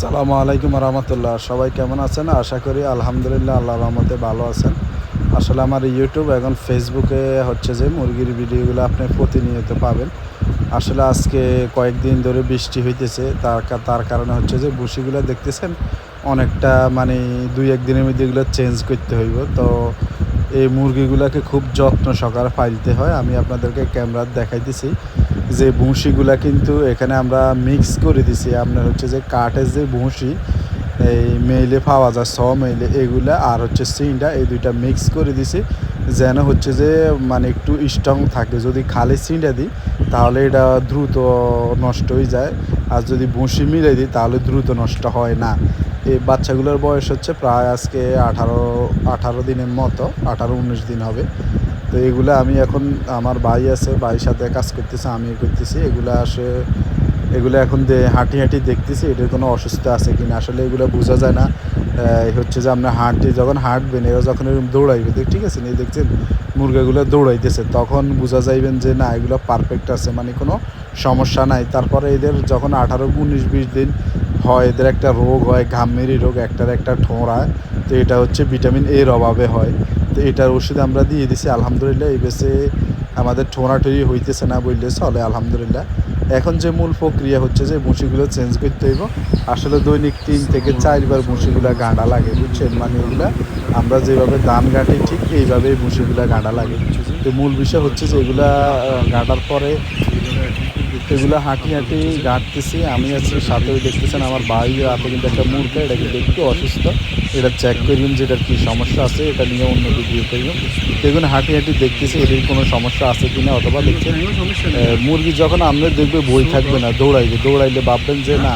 আসসালামু আলাইকুম রহমতুল্লাহ। সবাই কেমন আছেন? আশা করি আলহামদুলিল্লাহ আল্লাহ রহমতে ভালো আছেন। আসলে আমার ইউটিউব এখন ফেসবুকে হচ্ছে যে মুরগির ভিডিওগুলো আপনি প্রতিনিয়ত পাবেন। আসলে আজকে কয়েকদিন ধরে বৃষ্টি হইতেছে, তার তার কারণে হচ্ছে যে বসিগুলো দেখতেছেন, অনেকটা মানে দুই একদিনের মধ্যে এগুলো চেঞ্জ করতে হইব। তো এই মুরগিগুলোকে খুব যত্ন সহকারে পাইতে হয়। আমি আপনাদেরকে ক্যামেরা দেখাইতেছি। যে ভুসিগুলা কিন্তু এখানে আমরা মিক্স করে দিছি। আপনার হচ্ছে যে কাঠের যে ভুসি এই মেইলে পাওয়া যায় ছ মেইলে, এগুলা আর হচ্ছে সিনটা এই দুইটা মিক্স করে দিছি। যেন হচ্ছে যে মানে একটু স্ট্রং থাকে। যদি খালি সিনটা দিই, তাহলে এটা দ্রুত নষ্ট হয়ে যায়। আর যদি ভুসি মিলে দিই, তাহলে দ্রুত নষ্ট হয় না। এই বাচ্চাগুলোর বয়স হচ্ছে প্রায় আজকে আঠারো আঠারো দিনের মতো, আঠারো, উনিশ দিন হবে। তো এগুলো আমি এখন আমার ভাই আছে, ভাইয়ের সাথে কাজ করতেছে আমি করতেছি। এগুলো আসে এগুলো এখন হাঁটি হাঁটি দেখতেছি এটার কোনো অসুস্থ আছে কিনা? আসলে এগুলো বোঝা যায় না। হচ্ছে যে আপনার হাঁটি যখন হাঁটবেন, এরা যখন এরকম দৌড়াইবে ঠিক আছে এই দেখছেন? মুরগাগুলো দৌড়াইতেছে, তখন বোঝা যাইবেন যে না, এগুলো পারফেক্ট আছে মানে কোনো সমস্যা নাই। তারপরে এদের যখন আঠারো উনিশ বিশ দিন হয়, এদের একটা রোগ হয় ঘামেরি রোগ, একটার একটা ঠোঁড়ায় তো এটা হচ্ছে ভিটামিন এর অভাবে হয়। তো এটার ওষুধ আমরা দিয়ে দিছি, আলহামদুলিল্লাহ, এই বেসে আমাদের ঠোঁড়াঠুরি হইতেছে না বললে চলে, আলহামদুলিল্লাহ। এখন যে মূল প্রক্রিয়া হচ্ছে যে মুসিগুলো চেঞ্জ করতে হইব। আসলে দৈনিক তিন থেকে চারবার মুসিগুলা গাঁডা লাগে, বুঝছেন? মানে ওগুলা আমরা যেভাবে ধান গাঁটি ঠিক এইভাবেই মুসিগুলা গাঁডা লাগে। তো মূল বিষয় হচ্ছে যে এগুলা গাঁডার পরে এগুলো হাঁটি হাঁটি গাঁটতেছি আমি আছি সাথে দেখতেছেন আমার বাড়ি রাতে কিন্তু একটা মূর্খ এটা কিন্তু একটু অসুস্থ। এটা চেক করিম যে এটার কী সমস্যা আছে এটা নিয়ে অন্য ভিডিও করিম দেখুন হাঁটি হাঁটি দেখতেছি এদের কোনো সমস্যা আছে কি না অথবা দেখছেন মুরগি যখন আপনি দেখবে বই থাকবে না দৌড়াইবে দৌড়াইলে ভাববেন যে না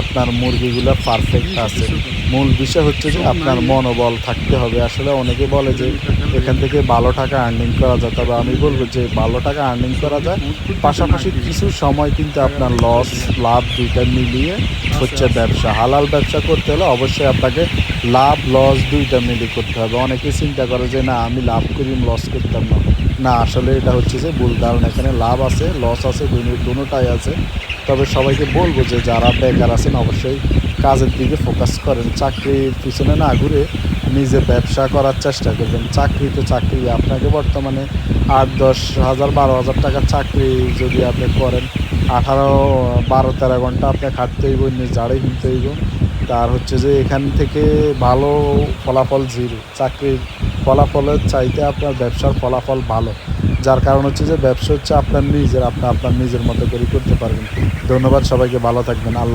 আপনার মুরগিগুলো পারফেক্ট আছে। মূল বিষয় হচ্ছে যে আপনার মনোবল থাকতে হবে। আসলে অনেকে বলে যে এখান থেকে ভালো টাকা আর্নিং করা যায়। তবে আমি বলব যে ভালো টাকা আর্নিং করা যায়, পাশাপাশি কিছু সময় কিন্তু আপনার লস লাভ দুইটা মিলিয়ে হচ্ছে ব্যবসা। হালাল ব্যবসা করতে হলে অবশ্যই আপনাকে লাভ লস দুইটা মিলিয়ে করতে হবে। অনেকে চিন্তা করে যে না, আমি লাভ করি লস করতাম না। না, আসলে এটা হচ্ছে যে ভুল ধারণা। এখানে লাভ আছে লস আছে দুটোটাই আছে। তবে সবাইকে বলব যে যারা বেকার আছেন, অবশ্যই কাজের দিকে ফোকাস করেন। চাকরির পিছনে না ঘুরে নিজে ব্যবসা করার চেষ্টা করবেন। চাকরি তো চাকরি। আপনাকে বর্তমানে আট, দশ হাজার, বারো হাজার টাকার চাকরি যদি আপনি করেন, আঠারো, বারো, তেরো ঘণ্টা আপনি খাটতে হইব জাড়ে কিনতে হইব। তার হচ্ছে যে এখান থেকে ভালো ফলাফল জিরো চাকরির ফলাফলের চাইতে আপনার ব্যবসার ফলাফল ভালো। যার কারণ হচ্ছে যে ব্যবসা হচ্ছে আপনার নিজের, আপনি আপনার নিজের মতো করে করতে পারবেন। ধন্যবাদ সবাইকে, ভালো থাকবেন। আল্লাহ